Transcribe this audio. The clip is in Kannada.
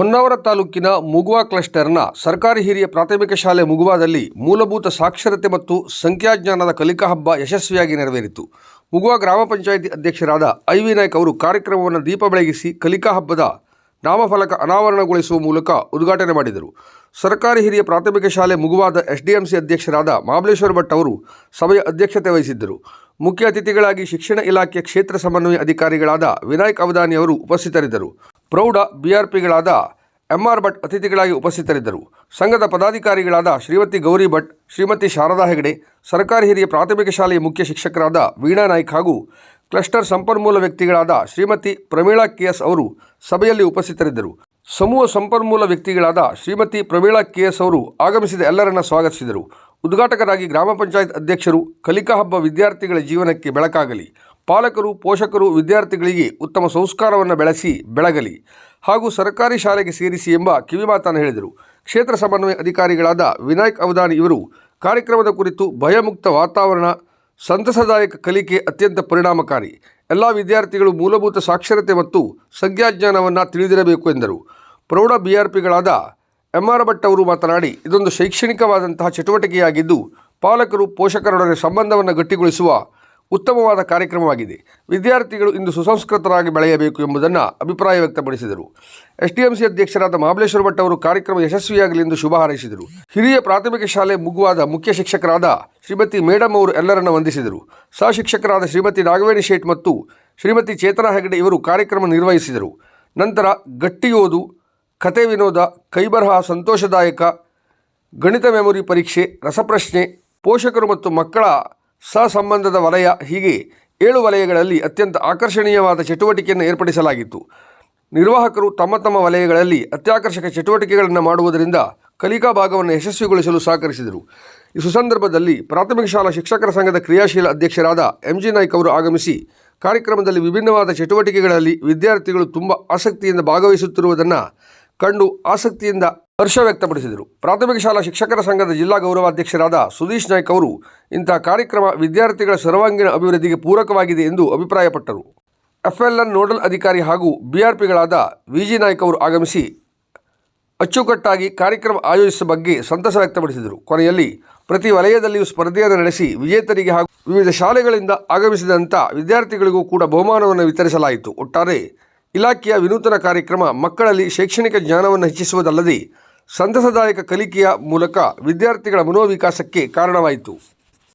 ಹೊನ್ನಾವರ ತಾಲೂಕಿನ ಮುಗುವಾ ಕ್ಲಸ್ಟರ್ನ ಸರ್ಕಾರಿ ಹಿರಿಯ ಪ್ರಾಥಮಿಕ ಶಾಲೆ ಮುಗುವಾದಲ್ಲಿ ಮೂಲಭೂತ ಸಾಕ್ಷರತೆ ಮತ್ತು ಸಂಖ್ಯಾಜ್ಞಾನದ ಕಲಿಕಾ ಹಬ್ಬ ಯಶಸ್ವಿಯಾಗಿ ನೆರವೇರಿತು. ಮುಗುವಾ ಗ್ರಾಮ ಪಂಚಾಯಿತಿ ಅಧ್ಯಕ್ಷರಾದ ಐ ವಿ ನಾಯ್ಕ್ ಅವರು ಕಾರ್ಯಕ್ರಮವನ್ನು ದೀಪ ಬೆಳಗಿಸಿ ಕಲಿಕಾ ಹಬ್ಬದ ನಾಮಫಲಕ ಅನಾವರಣಗೊಳಿಸುವ ಮೂಲಕ ಉದ್ಘಾಟನೆ ಮಾಡಿದರು. ಸರ್ಕಾರಿ ಹಿರಿಯ ಪ್ರಾಥಮಿಕ ಶಾಲೆ ಮುಗುವಾದ ಎಸ್ಡಿಎಂಸಿ ಅಧ್ಯಕ್ಷರಾದ ಮಹಾಬಲೇಶ್ವರ ಭಟ್ ಅವರು ಸಭೆಯ ಅಧ್ಯಕ್ಷತೆ ವಹಿಸಿದ್ದರು. ಮುಖ್ಯ ಅತಿಥಿಗಳಾಗಿ ಶಿಕ್ಷಣ ಇಲಾಖೆ ಕ್ಷೇತ್ರ ಸಮನ್ವಯ ಅಧಿಕಾರಿಗಳಾದ ವಿನಾಯಕ್ ಅವಧಾನಿ ಅವರು ಉಪಸ್ಥಿತರಿದ್ದರು. ಪ್ರೌಢ ಬಿಆರ್ಪಿಗಳಾದ ಎಂಆರ್ ಭಟ್ ಅತಿಥಿಗಳಾಗಿ ಉಪಸ್ಥಿತರಿದ್ದರು. ಸಂಘದ ಪದಾಧಿಕಾರಿಗಳಾದ ಶ್ರೀಮತಿ ಗೌರಿ ಭಟ್, ಶ್ರೀಮತಿ ಶಾರದಾ ಹೆಗಡೆ, ಸರ್ಕಾರಿ ಹಿರಿಯ ಪ್ರಾಥಮಿಕ ಶಾಲೆಯ ಮುಖ್ಯ ಶಿಕ್ಷಕರಾದ ವೀಣಾ ನಾಯ್ಕ್ ಹಾಗೂ ಕ್ಲಸ್ಟರ್ ಸಂಪನ್ಮೂಲ ವ್ಯಕ್ತಿಗಳಾದ ಶ್ರೀಮತಿ ಪ್ರಮೀಳಾ ಕೆಎಸ್ ಅವರು ಸಭೆಯಲ್ಲಿ ಉಪಸ್ಥಿತರಿದ್ದರು. ಸಮೂಹ ಸಂಪನ್ಮೂಲ ವ್ಯಕ್ತಿಗಳಾದ ಶ್ರೀಮತಿ ಪ್ರಮೀಳಾ ಕೆಎಸ್ ಅವರು ಆಗಮಿಸಿದ ಎಲ್ಲರನ್ನ ಸ್ವಾಗತಿಸಿದರು. ಉದ್ಘಾಟಕರಾಗಿ ಗ್ರಾಮ ಪಂಚಾಯತ್ ಅಧ್ಯಕ್ಷರು ಕಲಿಕಾ ಹಬ್ಬ ವಿದ್ಯಾರ್ಥಿಗಳ ಜೀವನಕ್ಕೆ ಬೆಳಕಾಗಲಿ. ಪಾಲಕರು, ಪೋಷಕರು, ವಿದ್ಯಾರ್ಥಿಗಳಿಗೆ ಉತ್ತಮ ಸಂಸ್ಕಾರವನ್ನು ಬೆಳೆಸಿ, ಬೆಳಗಲಿ ಹಾಗೂ ಸರ್ಕಾರಿ ಶಾಲೆಗೆ ಸೇರಿಸಿ ಎಂಬ ಕಿವಿಮಾತನ್ನು ಹೇಳಿದರು. ಕ್ಷೇತ್ರ ಸಮನ್ವಯ ಅಧಿಕಾರಿಗಳಾದ ವಿನಾಯಕ್ ಅವಧಾನಿ ಇವರು, ಕಾರ್ಯಕ್ರಮದ ಕುರಿತು ಭಯಮುಕ್ತ ವಾತಾವರಣ, ಸಂತಸದಾಯಕ ಕಲಿಕೆ ಅತ್ಯಂತ ಪರಿಣಾಮಕಾರಿ. ಎಲ್ಲ ವಿದ್ಯಾರ್ಥಿಗಳು ಮೂಲಭೂತ ಸಾಕ್ಷರತೆ ಮತ್ತು ಸಂಖ್ಯಾಜ್ಞಾನವನ್ನು ತಿಳಿದಿರಬೇಕು ಎಂದರು. ಪ್ರೌಢ ಬಿ ಆರ್ ಪಿಗಳಾದ ಎಂ ಆರ್ ಭಟ್ ಅವರು ಮಾತನಾಡಿ, ಇದೊಂದು ಶೈಕ್ಷಣಿಕವಾದಂತಹ ಚಟುವಟಿಕೆಯಾಗಿದ್ದು, ಪಾಲಕರು ಪೋಷಕರೊಡನೆ ಸಂಬಂಧವನ್ನು ಗಟ್ಟಿಗೊಳಿಸುವ ಉತ್ತಮವಾದ ಕಾರ್ಯಕ್ರಮವಾಗಿದೆ. ವಿದ್ಯಾರ್ಥಿಗಳು ಇಂದು ಸುಸಂಸ್ಕೃತರಾಗಿ ಬೆಳೆಯಬೇಕು ಎಂಬುದನ್ನು ಅಭಿಪ್ರಾಯ ವ್ಯಕ್ತಪಡಿಸಿದರು. ಎಸ್ಡಿಎಂಸಿ ಅಧ್ಯಕ್ಷರಾದ ಮಹಾಬಲೇಶ್ವರ ಭಟ್ ಅವರು ಕಾರ್ಯಕ್ರಮ ಯಶಸ್ವಿಯಾಗಲಿ ಎಂದು ಶುಭ ಹಾರೈಸಿದರು. ಹಿರಿಯ ಪ್ರಾಥಮಿಕ ಶಾಲೆ ಮುಗುವಾದ ಮುಖ್ಯ ಶಿಕ್ಷಕರಾದ ಶ್ರೀಮತಿ ಮೇಡಮ್ ಅವರು ಎಲ್ಲರನ್ನ ವಂದಿಸಿದರು. ಸಹ ಶಿಕ್ಷಕರಾದ ಶ್ರೀಮತಿ ನಾಗವೇಣಿ ಶೇಟ್ ಮತ್ತು ಶ್ರೀಮತಿ ಚೇತನಾ ಹೆಗಡೆ ಇವರು ಕಾರ್ಯಕ್ರಮ ನಿರ್ವಹಿಸಿದರು. ನಂತರ ಗಟ್ಟಿಯೋದು ಕತೆ ವಿನೋದ, ಕೈಬರಹ ಸಂತೋಷದಾಯಕ, ಗಣಿತ ಮೆಮೊರಿ ಪರೀಕ್ಷೆ, ರಸಪ್ರಶ್ನೆ, ಪೋಷಕರು ಮತ್ತು ಮಕ್ಕಳ ಸಹಸಂಬಂಧದ ವಲಯ ಹೀಗೆ ಏಳು ವಲಯಗಳಲ್ಲಿ ಅತ್ಯಂತ ಆಕರ್ಷಣೀಯವಾದ ಚಟುವಟಿಕೆಯನ್ನು ಏರ್ಪಡಿಸಲಾಗಿತ್ತು. ನಿರ್ವಾಹಕರು ತಮ್ಮ ತಮ್ಮ ವಲಯಗಳಲ್ಲಿ ಅತ್ಯಾಕರ್ಷಕ ಚಟುವಟಿಕೆಗಳನ್ನು ಮಾಡುವುದರಿಂದ ಕಲಿಕಾ ಭಾಗವನ್ನು ಯಶಸ್ವಿಗೊಳಿಸಲು ಸಹಕರಿಸಿದರು. ಈ ಸುಸಂದರ್ಭದಲ್ಲಿ ಪ್ರಾಥಮಿಕ ಶಾಲಾ ಶಿಕ್ಷಕರ ಸಂಘದ ಕ್ರಿಯಾಶೀಲ ಅಧ್ಯಕ್ಷರಾದ ಎಂ ಜಿ ನಾಯ್ಕ್ ಅವರು ಆಗಮಿಸಿ ಕಾರ್ಯಕ್ರಮದಲ್ಲಿ ವಿಭಿನ್ನವಾದ ಚಟುವಟಿಕೆಗಳಲ್ಲಿ ವಿದ್ಯಾರ್ಥಿಗಳು ತುಂಬ ಆಸಕ್ತಿಯಿಂದ ಭಾಗವಹಿಸುತ್ತಿರುವುದನ್ನು ಕಂಡು ಆಸಕ್ತಿಯಿಂದ ಹರ್ಷ ವ್ಯಕ್ತಪಡಿಸಿದರು. ಪ್ರಾಥಮಿಕ ಶಾಲಾ ಶಿಕ್ಷಕರ ಸಂಘದ ಜಿಲ್ಲಾ ಗೌರವಾಧ್ಯಕ್ಷರಾದ ಸುದೀಶ್ ನಾಯ್ಕ್ ಅವರು ಇಂತಹ ಕಾರ್ಯಕ್ರಮ ವಿದ್ಯಾರ್ಥಿಗಳ ಸರ್ವಾಂಗೀಣ ಅಭಿವೃದ್ಧಿಗೆ ಪೂರಕವಾಗಿದೆ ಎಂದು ಅಭಿಪ್ರಾಯಪಟ್ಟರು. ಎಫ್ಎಲ್ಎನ್ ನೋಡಲ್ ಅಧಿಕಾರಿ ಹಾಗೂ ಬಿಆರ್ಪಿಗಳಾದ ವಿಜಿ ನಾಯ್ಕ್ ಅವರು ಆಗಮಿಸಿ ಅಚ್ಚುಕಟ್ಟಾಗಿ ಕಾರ್ಯಕ್ರಮ ಆಯೋಜಿಸುವ ಬಗ್ಗೆ ಸಂತಸ ವ್ಯಕ್ತಪಡಿಸಿದರು. ಕೊನೆಯಲ್ಲಿ ಪ್ರತಿ ವಲಯದಲ್ಲಿಯೂ ಸ್ಪರ್ಧೆಯನ್ನು ನಡೆಸಿ ವಿಜೇತರಿಗೆ ಹಾಗೂ ವಿವಿಧ ಶಾಲೆಗಳಿಂದ ಆಗಮಿಸಿದಂಥ ವಿದ್ಯಾರ್ಥಿಗಳಿಗೂ ಕೂಡ ಬಹುಮಾನವನ್ನು ವಿತರಿಸಲಾಯಿತು. ಒಟ್ಟಾರೆ ಇಲಾಖೆಯ ವಿನೂತನ ಕಾರ್ಯಕ್ರಮ ಮಕ್ಕಳಲ್ಲಿ ಶೈಕ್ಷಣಿಕ ಜ್ಞಾನವನ್ನು ಹೆಚ್ಚಿಸುವುದಲ್ಲದೆ ಸಂತಸದಾಯಕ ಕಲಿಕೆಯ ಮೂಲಕ ವಿದ್ಯಾರ್ಥಿಗಳ ಮನೋವಿಕಾಸಕ್ಕೆ ಕಾರಣವಾಯಿತು.